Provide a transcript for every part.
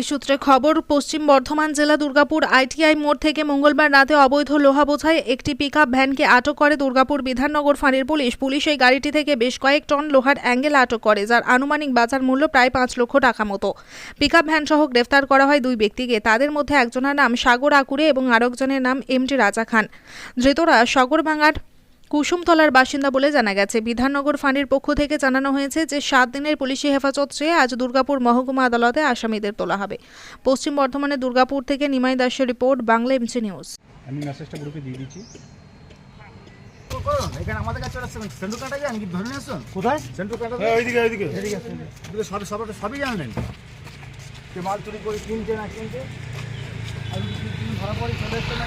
Police সূত্রে খবর, পশ্চিম বর্ধমান জেলা দুর্গাপুর আইটিআই মোড় থেকে মঙ্গলবার রাতে অবৈধ লোহা বোঝাই একটি পিকআপ ভ্যানকে আটক করে দুর্গাপুর বিধাননগর ফাঁড়ির পুলিশ। পুলিশ এই গাড়িটি থেকে বেশ কয়েক টন লোহার অ্যাঙ্গেল আটক করে, যার আনুমানিক বাজার মূল্য প্রায় পাঁচ লক্ষ টাকা মতো। পিকআপ ভ্যান সহ গ্রেফতার করা হয় দুই ব্যক্তিকে। তাদের মধ্যে একজনের নাম সাগর আকুরে এবং আরেকজনের নাম এম টি রাজা খান। ধৃতরা সগরবাঙ্গার কুসুমতলার বাসিন্দা বলে জানা গেছে বিধাননগর ফাঁড়ির পক্ষ থেকে জানানো হয়েছে যে সাত দিনের পুলিশি হেফাজত চেয়ে আজ দুর্গাপুর মহকুমা আদালতে আসামিদের তোলা হবে। পশ্চিম বর্ধমানের দুর্গাপুর থেকে নিমাই দাসের রিপোর্ট বাংলা এমসি নিউজ। আমি মেসেজটা গ্রুপে দিয়ে দিচ্ছি। এখানে আমাদের কাছে সেন্টু কাটা যান কি ধরে আসুন কোথায়? সেন্টু কাটা ওইদিকে ওইদিকে। এদিকে আসুন। এগুলো সব সব সবই জানলেন। যে মাল চুরি করে কিনছে না কিনছে? আর যদি তুমি ধরা পড়ে? চলে আসতে না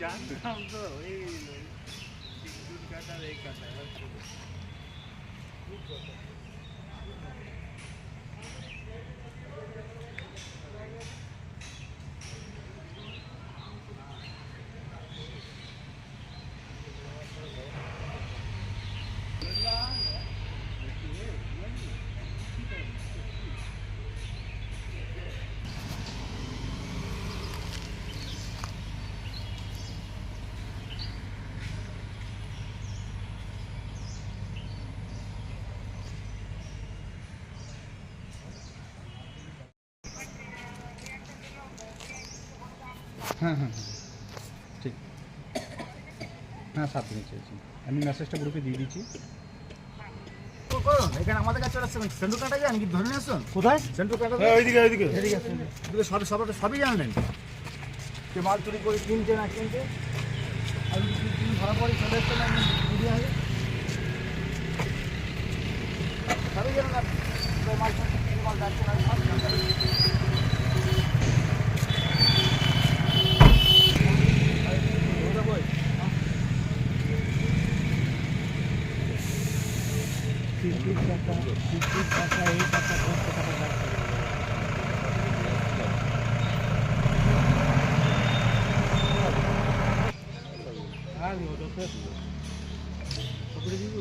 জানতাম তো এই কাটা এই কাটা হ্যাঁ হ্যাঁ হ্যাঁ। ঠিক। হ্যাঁ সাত দিনে চেয়েছি। আমি মেসেজটা গ্রুপে দিয়ে দিচ্ছি। এখানে আমাদের কাছে সেন্টু কাটা যান কি ধরে নিয়ে আসুন। কোথায়? সেন্টু কাটা ওইদিকে ওইদিকে। এদিকে সব সব সবই জানলেন। যে মাল চুরি করে কিনছে না কিনছে? আর যদি ধরা পড়ে চলে আসতে না মিডিয়া হয়ে? সবই জানেন মাল মাল যাচ্ছে না বিদ্যুৎ টাকা বিদ্যুৎ টাকা এই টাকা কত টাকা লাগবে আর ওটা তো করে দিব